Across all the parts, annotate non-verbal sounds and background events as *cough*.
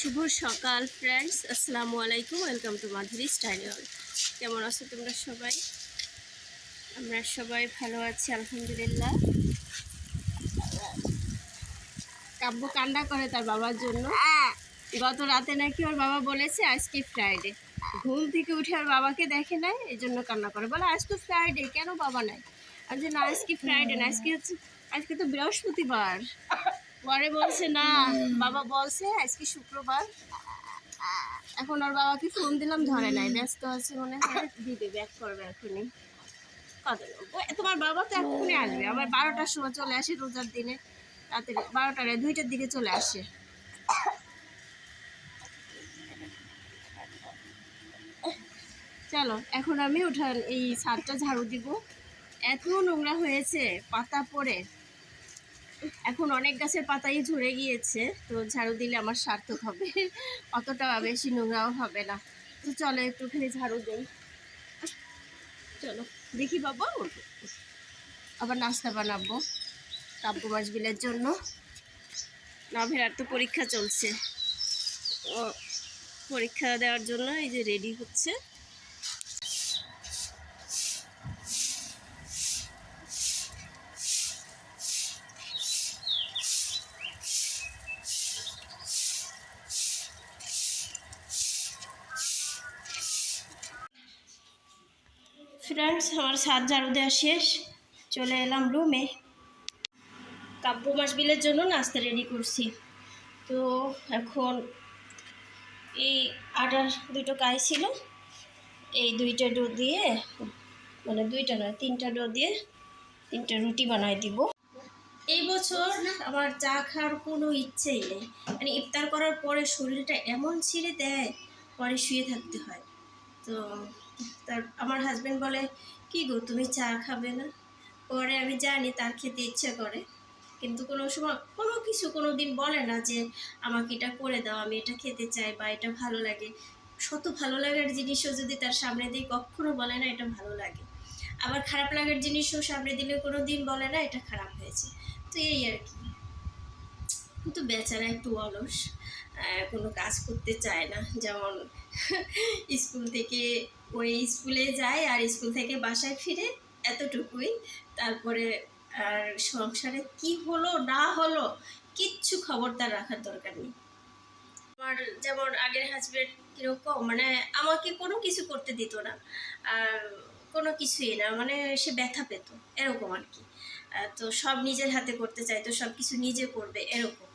শুভ সকাল ফ্রেন্ডস আসসালামু আলাইকুম। ওয়েলকাম টু মাধুরী স্টাইল কেমন আছো তোমরা সবাই? আমরা সবাই ভালো আছি, আলহামদুলিল্লাহ। কাব্য কান্না করে তার বাবার জন্য। গত রাতে নাকি ওর বাবা বলেছে, আজকে ফ্রাইডে ঘুম থেকে উঠে ওর বাবাকে দেখে নাই, এই জন্য কান্না করে। বলে, আজ তো ফ্রাইডে কেন বাবা নাই? আর যে না, আজকে ফ্রাইডে না, আজকে হচ্ছে, আজকে তো বৃহস্পতিবার। পরে বলছে, না, বাবা বলছে, আজকে শুক্রবার। এখন ওর বাবাকে ফোন দিলাম, ধরে নাই, ব্যস্ত আছে মনে হয়। দিবে ব্যাক করবে এখনই। তোমার বাবা তো এখনই আসবে। আবার বারোটার সময় চলে আসে রোজার দিনে। রাতে বারোটার দুইটার দিকে চলে আসে। চলো, এখন আমি উঠান, এই ছাদটা ঝাড়ু দিব। এত নোংরা হয়েছে, পাতা পড়ে। এখন অনেক গাছের পাতাই ঝরে গিয়েছে, তো ঝাড়ু দিলে আমার সার্থক হবে। অতটা বেশি নোংরাও হবে না। তো চলো, একটুখানি ঝাড়ু দিই। চলো, দেখি বাবা। আবার নাস্তা বানাবো কাব্য মাছ বিলের জন্য নাভেরার তো পরীক্ষা চলছে। পরীক্ষা দেওয়ার জন্য এই যে রেডি হচ্ছে। ফ্রেন্ডস আমার সাত ঝাড়ু দেওয়া শেষ। চলে এলাম রুমে কাব্য মাস বিলের জন্য নাস্তা রেডি করছি। তো এখন এই আটার দুটো কাই ছিল। এই দুইটা ডো দিয়ে মানে দুইটা নয়, তিনটা ডো দিয়ে তিনটা রুটি বানাই দিব। এই বছর আমার চা খাওয়ার কোনো ইচ্ছেই নেই। মানে ইফতার করার পরে শরীরটা এমন ছিঁড়ে দেয়, পরে শুয়ে থাকতে হয়। তো তার, আমার হাজব্যান্ড বলে, কি গো, তুমি চা খাবে না? পরে আমি জানি তার খেতে ইচ্ছা করে। কিন্তু কোনো সময়, কোনো কিছু কোনো দিন বলে না যে, আমাকে এটা করে দাও, আমি এটা খেতে চাই বা এটা ভালো লাগে। শত ভালো লাগার জিনিসও যদি তার সামনে দিই, কখনো বলে না এটা ভালো লাগে। আবার খারাপ লাগার জিনিসও সামনে দিলে কোনো দিন বলে না এটা খারাপ হয়েছে। তো এই আর কি। কিন্তু বেচারা একটু অলস কোনো কাজ করতে চায় না। যেমন, *laughs* স্কুল থেকে ওই স্কুলে যায় আর স্কুল থেকে বাসায় ফিরে এতটুকুই। তারপরে আর সংসারে কি হলো, না হলো, কিচ্ছু খবর তার রাখার দরকার নেই। আমার যেমন আগের হাজবেন্ড কীরকম মানে আমাকে কোনো কিছু করতে দিত না। আর কোনো কিছুই না মানে সে ব্যথা পেত, এরকম আর কি। তো সব নিজের হাতে করতে চাইতো সব কিছু নিজে করবে, এরকম।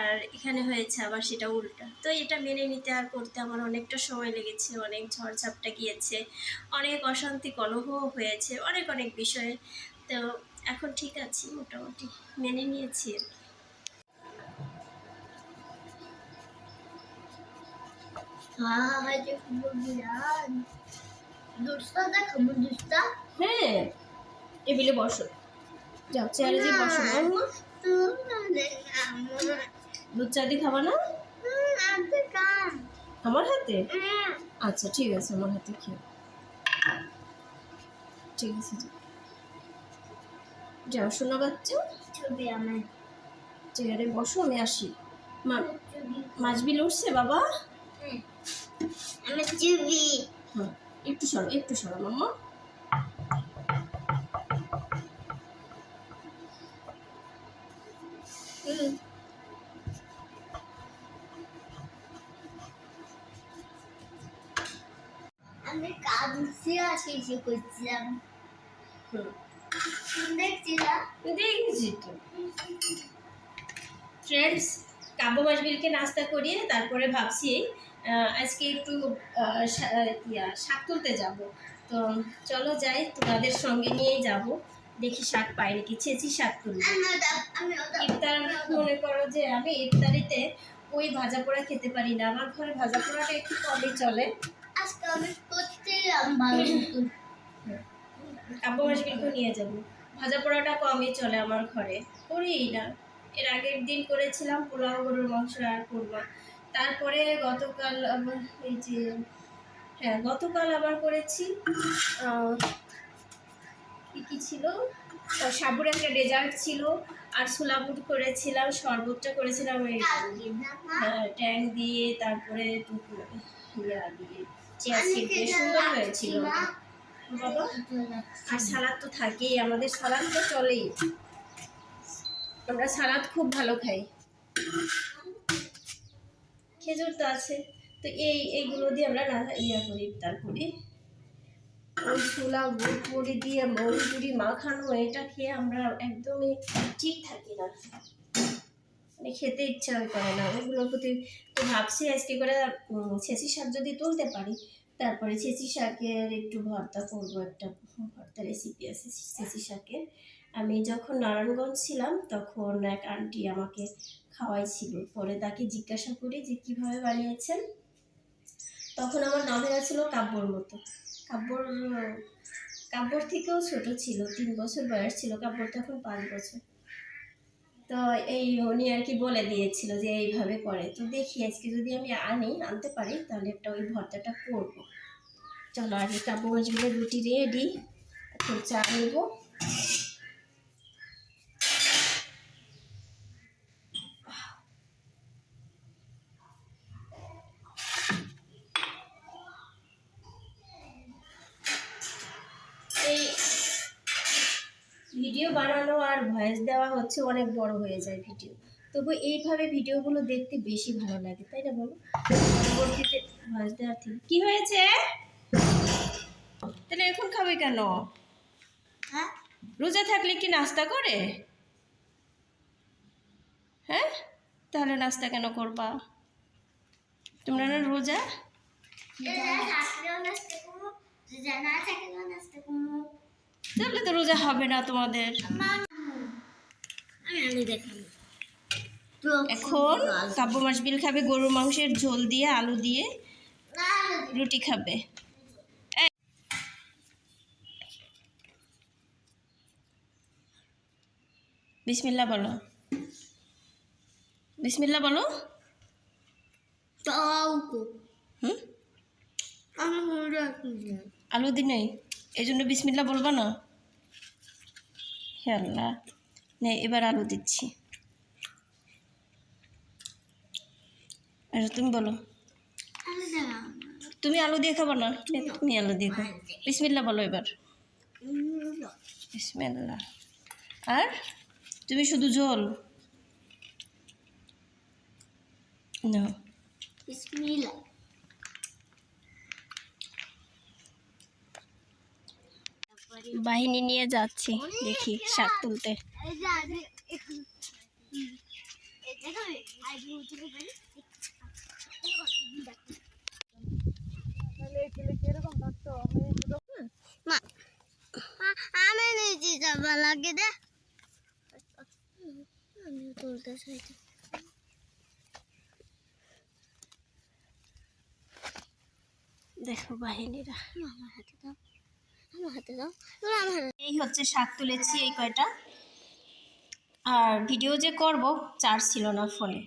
আর এখানে হয়েছে আবার সেটা উল্টা। তো এটা মেনে নিতে আর করতে আমার অনেকটা সময় লেগেছে, অনেক ঝড়ঝাপটা গিয়েছে, অনেক অশান্তি কলহও হয়েছে, অনেক অনেক বিষয়ে। তো এখন ঠিক আছি, মোটামুটি মেনে নিয়েছি আর কি। হ্যাঁ বসো যাও চেয়ারে যে বসো দুধ চা দিয়ে খাবা না? আমার হাতে? আচ্ছা ঠিক আছে আমার হাতে খেয়ে ঠিক আছে যাও। শোনা বাচ্চা। ছবি আমার। চেয়ারে বসো আমি আসি। মাছ বিল উঠছে বাবা? আমার ছবি। হুম একটু সরো একটু সরো মাম্মা। কিছু করছিলাম দেখছিলাম দেখেছি তো ফ্রেন্ডস কাব্য মাসবিলকে নাস্তা করিয়ে তারপরে ভাবছি আজকে একটু শাক তুলতে যাব। তো চলো যাই তোমাদের সঙ্গে নিয়েই যাব। দেখি শাক পাই নাকি ছেঁচি শাক ওটা। ইফতার মনে করো যে আমি ইফতারিতে ওই ভাজা পোড়া খেতে পারি না। আমার ঘরে ভাজা পোড়াটা একটু কমই চলে। আজকে আমি করছিলাম নিয়ে ভাজা পোড়াটা কমই চলে আমার ঘরে। করিই না। এর আগের দিন করেছিলাম পোলাও গরুর মাংস আর কোরমা। তারপরে গতকাল আবার এই যে হ্যাঁ গতকাল আবার করেছি কি কি ছিল? সাবুর একটা ডেজার্ট ছিল। আর সুলাবুট করেছিলাম শরবতটা করেছিলাম হ্যাঁ, ট্যাং দিয়ে তারপরে দিয়ে। চেয়ার সিট দিয়ে সুন্দর হয়েছিল। ওটা। আর সালাদ তো থাকেই আমাদের সালাদ তো চলেই। আমরা সালাদ খুব ভালো খাই। খেজুর তো আছে। তো এই এইগুলো দিয়ে আমরা না ইয়া করি ইফতার করি। ওই ছোলা গুড় পুরি দিয়ে মৌরি মাখানো এটা খেয়ে আমরা একদমই ঠিক থাকি না। মানে খেতে ইচ্ছা করে না। ওগুলোর প্রতি তো ভাবছি আজকে করে ছেঁচি শাক যদি তুলতে পারি, তারপরে ছেঁচি শাকের একটু ভর্তা করব একটা ভর্তা রেসিপি আছে ছেঁচি শাকের। আমি যখন নারায়ণগঞ্জ ছিলাম, তখন এক আন্টি আমাকে খাওয়াইছিল। পরে তাকে জিজ্ঞাসা করি যে, কীভাবে বানিয়েছেন? তখন আমার নামেরা ছিল কাব্যর মতো। কাব্যর কাব্যর থেকেও ছোট ছিল, তিন বছর বয়স ছিল। কাব্যর তখন পাঁচ বছর। তো এই উনি আর কি বলে দিয়েছিল যে এইভাবে করে। তো দেখি আজকে যদি আমি আনি, আনতে পারি, তাহলে একটা ওই ভর্তাটা করব। চলো আগে মাছগুলো রুটি রেডি একটু চা নেব এই ভিডিও বানানো আর ভয়েস দেওয়া হচ্ছে অনেক বড় হয়ে যায় ভিডিও তবু এইভাবে ভিডিওগুলো দেখতে বেশি ভালো লাগে তাই না বলো? পরবর্তীতে ভয়েস দেওয়ার থেকে কি হয়েছে? তাহলে এখন খাবে কেন? হ্যাঁ? রোজা থাকলে কি নাস্তা করে? হ্যাঁ? তাহলে নাস্তা কেন করবা? তোমরা না রোজা? তাহলে তো রোজা হবে না তোমাদের। এখন কাব্য মাছ বিল খাবে গরুর মাংসের ঝোল দিয়ে আলু দিয়ে রুটি খাবে। এই। বিসমিল্লা বলো। বিসমিল্লা বলো হুম? আলু দি নেই এই জন্য বিসমিল্লা বলব না? হে আল্লাহ। এবার আলু দিচ্ছি। আচ্ছা তুমি বলো। তুমি আলু দিয়ে খাব না? তুমি আলু দিয়ে খাও। বিসমিল্লা বলো এবার। বিসমিল্লা আর তুমি শুধু ঝোল? না। বাহিনী নিয়ে যাচ্ছি দেখি শাক তুলতে। আমি যাবা লাগে দে আমি তুলতে চাইছি দেখো বাহিনীরা আমার হাতে দাও। আমার হাতে দাও। এই হচ্ছে শাক তুলেছি এই কয়টা? আর ভিডিও যে করব, চার্জ ছিল না ফোনে।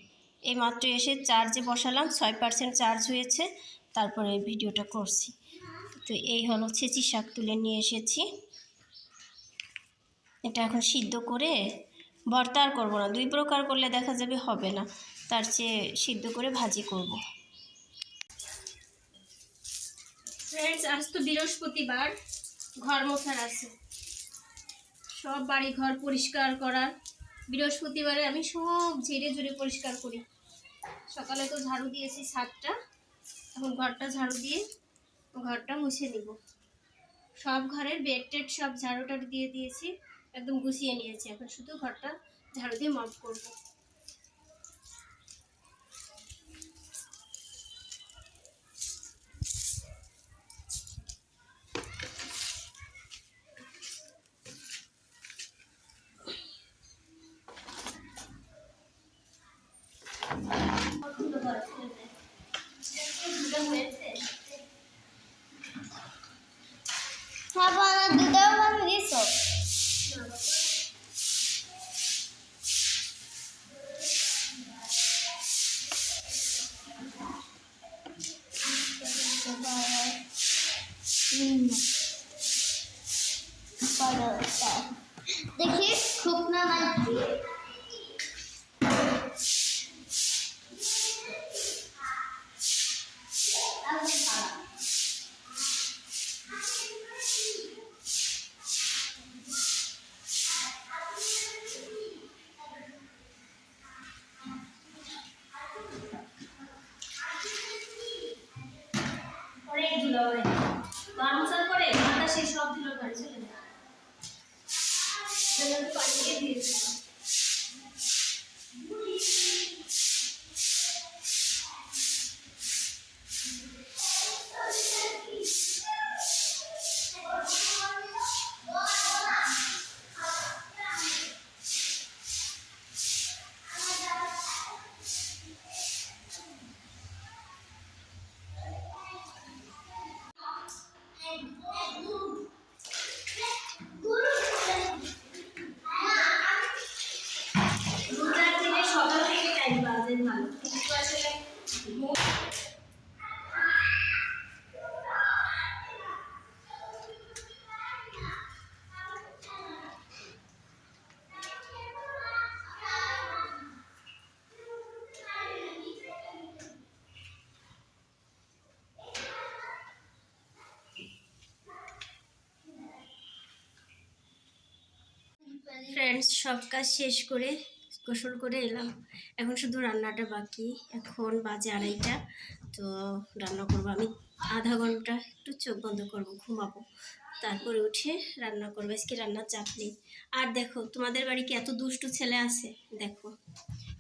এই মাত্র এসে চার্জে বসালাম, ছয় পার্সেন্ট চার্জ হয়েছে, তারপরে ভিডিওটা করছি। তো এই হলো ছেঁচি শাক তুলে নিয়ে এসেছি। এটা এখন সিদ্ধ করে ভর্তা আর করব না, দুই প্রকার করলে দেখা যাবে হবে না, তার চেয়ে সিদ্ধ করে ভাজি করব। ফ্রেন্ডস আজ তো বৃহস্পতিবার, ঘর মোছার আছে। সব বাড়ি ঘর পরিষ্কার করার বৃহস্পতিবারে আমি সব ঝেড়ে ঝুড়ে পরিষ্কার করি। সকালে তো ঝাড়ু দিয়েছি সাতটা এখন ঘরটা ঝাড়ু দিয়ে ঘরটা মুছে নিব। সব ঘরের বেড টেড সব ঝাড়ু টাড়ু দিয়ে দিয়েছি, একদম গুছিয়ে নিয়েছি। এখন শুধু ঘরটা ঝাড়ু দিয়ে মাফ করব। হ্যাঁ বাবা দুধও বানিয়ে দিছো হুম হয় বাউন্সার করে মাথা সেই সব দিল ঘরে চলে যায় জন্য একটু পানি দিয়ে দিয়েছি রোজার দিনে সকাল থেকে টাইম বাজে ভালো কিন্তু আসলে ঘুম- ফ্রেন্ডস সব কাজ শেষ করে গোসল করে এলাম। এখন শুধু রান্নাটা বাকি। এখন বাজে আড়াইটা। তো রান্না করব আমি। আধা ঘণ্টা একটু চোখ বন্ধ করব, ঘুমাবো। তারপরে উঠে রান্না করব। আজকে রান্নার চাপ নেই। আর দেখো, তোমাদের বাড়ি কি এত দুষ্টু ছেলে আছে? দেখো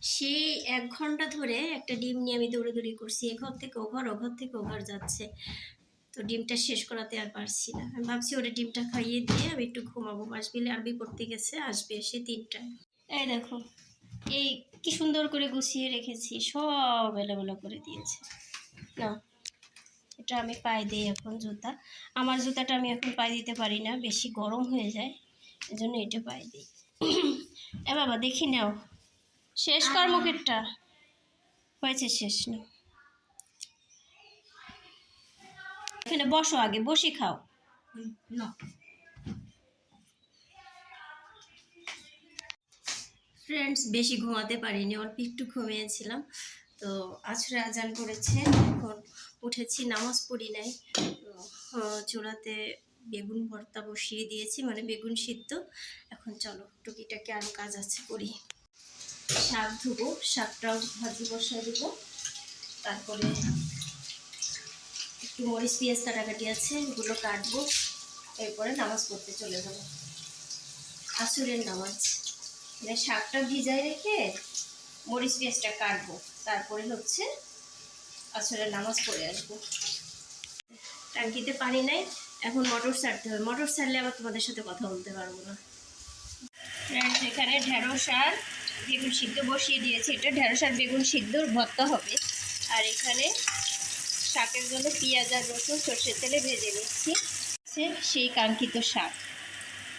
সেই এক ঘণ্টা ধরে একটা ডিম নিয়ে আমি দৌড়াদৌড়ি করছি। এ ঘর থেকে ও ঘর ও ঘর থেকে ও যাচ্ছে। তো ডিমটা শেষ করাতে আর পারছি না। আমি ভাবছি ওটা ডিমটা খাইয়ে দিয়ে আমি একটু ঘুমাবো। মাসবিলে আরবি পড়তে গেছে আসবে এসে তিনটায়। এই দেখো এই কি সুন্দর করে গুছিয়ে রেখেছি সব এলোমেলো করে দিয়েছে। না এটা আমি পায়ে দিই এখন জুতা। আমার জুতাটা আমি এখন পায়ে দিতে পারি না বেশি গরম হয়ে যায় এজন্য এটা পায়ে দিই। এ বাবা দেখি নাও শেষ কর মুখেরটা। হয়েছে শেষ না এখানে বসো আগে বসে খাও। না। ফ্রেন্ডস বেশি ঘুমাতে পারিনি অল্প একটু ঘুমিয়েছিলাম। তো আছরে আজান করেছে এখন উঠেছি নামাজ পড়ি নাই। চূড়াতে বেগুন ভর্তা বসিয়ে দিয়েছি মানে বেগুন সিদ্ধ। এখন চলো টুকিটাকে আরও কাজ আছে করি। শাক ধুবো শাকটাও ভাজি বসায় দেবো। তারপরে মরিচ পেঁয়াজ কাটাকাটি আছে, এগুলো কাটবো। এরপরে নামাজ পড়তে চলে যাব। আসুরের নামাজ। মানে শাকটা ভিজায় রেখে মরিচ পেঁয়াজটা কাটবো। তারপরে হচ্ছে আসলে নামাজ পড়ে আসব। ট্যাঙ্কিতে পানি নাই, এখন মটর ছাড়তে হবে। মটর ছাড়লে আবার তোমাদের সাথে কথা বলতে পারব না। এখানে ঢেঁড়স আর বেগুন সিদ্ধ বসিয়ে দিয়েছি। এটা ঢেঁড়স আর বেগুন সিদ্ধর ভর্তা হবে। আর এখানে শাকের জন্য পেঁয়াজ আর রসুন, সর্ষের তেলে ভেজে নিচ্ছি। সেই কাঙ্ক্ষিত শাক।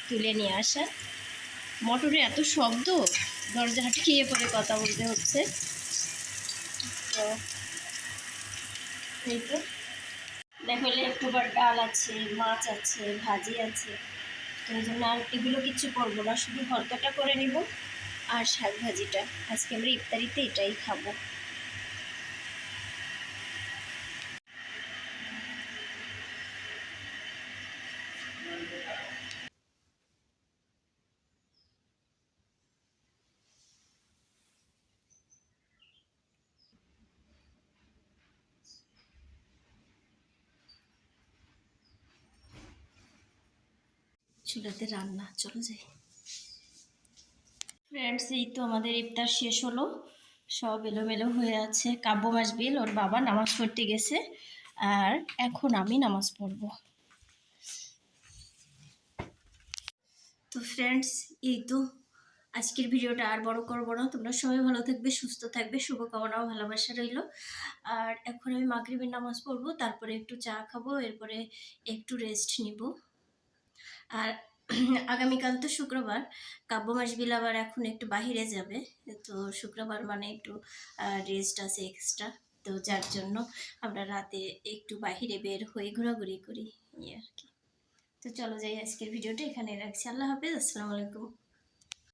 তুলে নিয়ে আসা। মোটরে এত শব্দ, দরজা আটকিয়ে পরে কথা বলতে হচ্ছে। তো, এই তো। দেখো লেফটোভার ডাল আছে, মাছ আছে, ভাজি আছে। তো এই জন্য আর এগুলো কিছু করব না, শুধু ভর্তাটা করে নিব আর শাক ভাজিটা। আজকে আমরা ইফতারিতে এটাই খাব। চুলাতে রান্না, চলো যাই। ফ্রেন্ডস এই তো আমাদের ইফতার শেষ হলো। সব এলোমেলো হয়ে আছে। কাব্য মাসবিল ওর বাবা নামাজ পড়তে গেছে। আর এখন আমি নামাজ পড়ব। তো ফ্রেন্ডস এই তো আজকের ভিডিওটা আর বড় করব না। তোমরা সবাই ভালো থাকবে, সুস্থ থাকবে, শুভকামনা ভালোবাসা রইল। আর এখন আমি মাগরিবের নামাজ পড়ব, তারপরে একটু চা খাব, এরপরে একটু রেস্ট নিব। আর আগামীকাল তো শুক্রবার, কাব্য মাসবিল আবার এখন একটু বাহিরে যাবে, তো শুক্রবার মানে একটু রেস্ট আছে এক্সট্রা তো যার জন্য আমরা রাতে একটু বাহিরে বের হয়ে ঘোরাঘুরি করি, এই আর কি। তো চলো যাই, আজকের ভিডিওটা এখানে রাখছি, আল্লাহ হাফেজ, আসসালামু আলাইকুম।